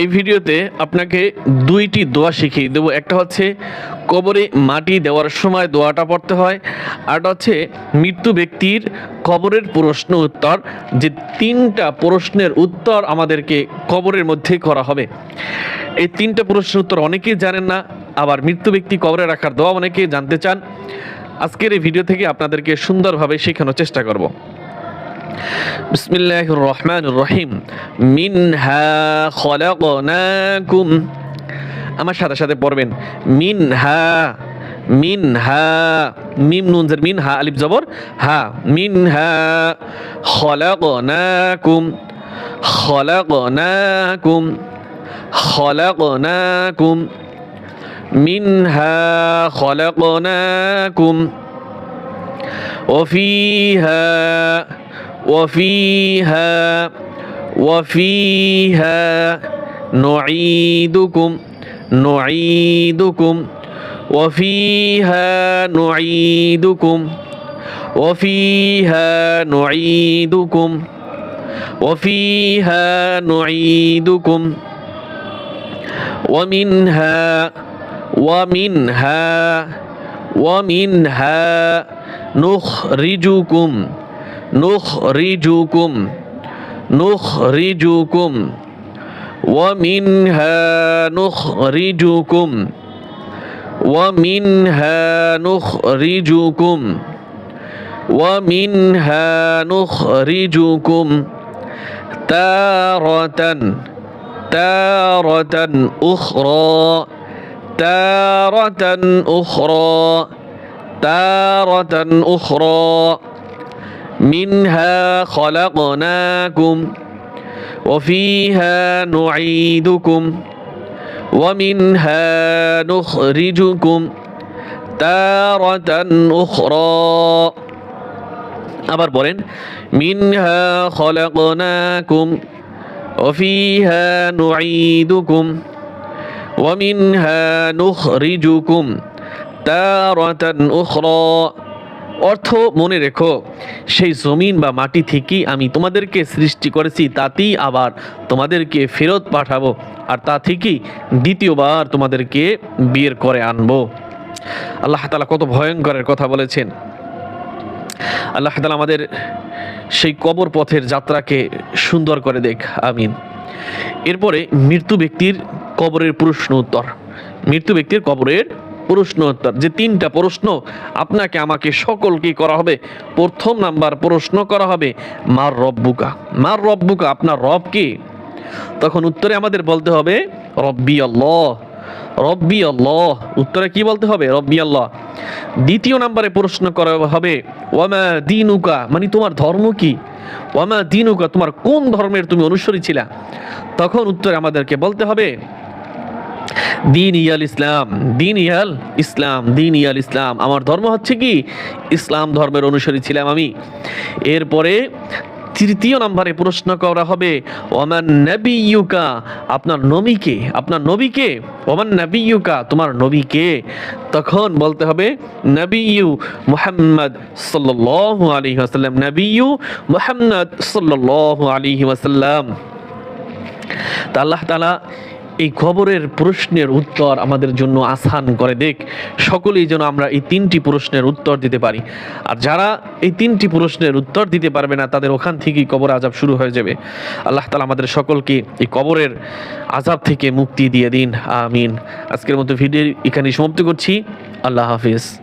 এই ভিডিওতে আপনাকে দুইটি দোয়া শিখিয়ে দেবো। একটা হচ্ছে কবরে মাটি দেওয়ার সময় দোয়াটা পড়তে হয় আরটা হচ্ছে মৃত্যু ব্যক্তির কবরের প্রশ্ন উত্তর। যে তিনটা প্রশ্নের উত্তর আমাদেরকে কবরের মধ্যে করা হবে। এই তিনটা প্রশ্নের উত্তর অনেকেই জানেন না, আবার মৃত্যু ব্যক্তি কবরে রাখার দোয়া অনেকেই জানতে চান। আজকের এই ভিডিও থেকে আপনাদেরকে সুন্দরভাবে শেখানোর চেষ্টা করব। بسم الله الرحمن الرحيم منها خلقناكم আমার সাথে সাথে পড়বেন মিনহা মিনহা মিম নুনজের মিনহা আলিফ জবর হা মিনহা খলাকনাকুম খলাকনাকুম খলাকনাকুম মিনহা খলাকনাকুম وفيها وفيها وفيها نعيدكم نعيدكم وفيها نعيدكم وفيها نعيدكم وفيها نعيدكم ومنها ومنها ومنها نخرجكم. نخرجكم نخرجكم. ومنها نخرجكم. ومنها نخرجكم. ومنها نخرجكم. تارة تارة أخرى. تارة أخرى. تارة أخرى. منها خلقناكم وفيها نعيدكم ومنها نخرجكم تارة أخرى আবার বলেন মিনহা খলাকনাকুম وفيها نعيدكم ومنها نخرجكم তারাতান উখরা অর্থ মনে রেখো, সেই জমিন বা মাটি থেকেই আমি তোমাদেরকে সৃষ্টি করেছি, তাতেই আবার তোমাদেরকে ফেরত পাঠাবো আর তা থেকেই দ্বিতীয়বার তোমাদেরকে বের করে আনব। আল্লাহ তালা কত ভয়ঙ্করের কথা বলেছেন। আল্লাহ তালা আমাদের সেই কবর পথের যাত্রাকে সুন্দর করে দেখ, আমিন। এরপরে মৃত্যু ব্যক্তির কবরের প্রশ্ন উত্তর। মৃত্যু ব্যক্তির কবরের প্রশ্ন উত্তর যে তিনটা প্রশ্ন আপনাকে, আমাকে সকলকে করা হবে? প্রথম নাম্বার প্রশ্ন করা হবে, মার রব্বুকা মার রব্বুকা আপনার রব কে? তখন উত্তরে আমাদের বলতে হবে, রব্বি আল্লাহ। রব্বি আল্লাহ। উত্তরে কি বলতে হবে? রব্বি আল্লাহ। দ্বিতীয় নাম্বারে প্রশ্ন করা হবে, ওয়ামা দিনুকা মানে তোমার ধর্ম কি? ওয়ামা দিনুকা, তোমার কোন ধর্মের তুমি অনুসরী ছিলা? তখন উত্তরে আমাদেরকে বলতে হবে দিন ইয়াল ইসলাম, দিন ইয়াল ইসলাম, দিন ইয়াল ইসলাম। আমার ধর্ম হচ্ছে কি? ইসলাম ধর্মের অনুসারী ছিলাম আমি। এরপরে তৃতীয় নম্বরে প্রশ্ন করা হবে, ওমান নবিয়ুকা? আপনার নবীকে আপনার নবীকে ওমান নবিয়ুকা? তোমার নবীকে তখন বলতে হবে, নবিয়ু মুহাম্মদ সাল্লাল্লাহু আলাইহি ওয়াসাল্লাম। নবিয়ু মুহাম্মদ সাল্লাল্লাহু আলাইহি ওয়াসাল্লাম। তা আল্লাহ তাআলা এই খবরের প্রশ্নের উত্তর আমাদের জন্য আসান করে দেখ। সকলেই যেন আমরা এই তিনটি প্রশ্নের উত্তর দিতে পারি। আর যারা এই তিনটি প্রশ্নের উত্তর দিতে পারবে না, তাদের ওখান থেকেই কবর আজাব শুরু হয়ে যাবে। আল্লাহ তালা আমাদের সকলকে এই কবরের আজাব থেকে মুক্তি দিয়ে দিন। আমিন। আজকের মতো ভিডিও এখানে সমাপ্তি করছি। আল্লাহ হাফিজ।